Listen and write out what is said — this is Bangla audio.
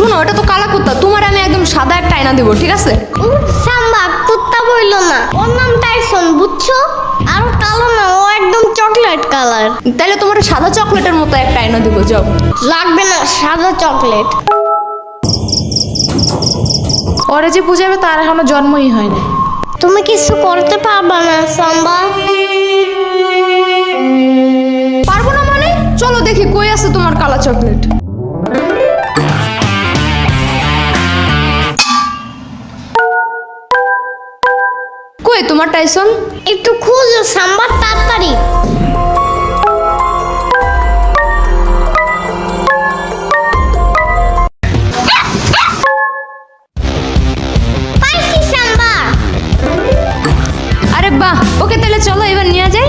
শুনো এটা তো কালা কুত্তা। তোমার আমি একদম সাদা একটা আয়না দেবো ঠিক আছে? সাম্বা কুত্তা বইল না। ওর নাম টাইসন বুঝছ? আর কালো না ও একদম চকলেট কালার। তাহলে তোমার সাদা চকলেটের মতো একটা আয়না দেবো যাও। লাগবে না সাদা চকলেট। ওরে যে বুঝাবে তার এখনও জন্মই হয় না তুমি কিছু করতে পারবা না সাম্বা। পারব না মানে? চলো দেখি কই আছে তোমার কালা চকলেট? কই তোমার টাইসন? একটু খুঁজো সাম্বার তাড়াতাড়ি। আরে বাহ ওকে তাহলে চলো এবার নিয়ে যাই।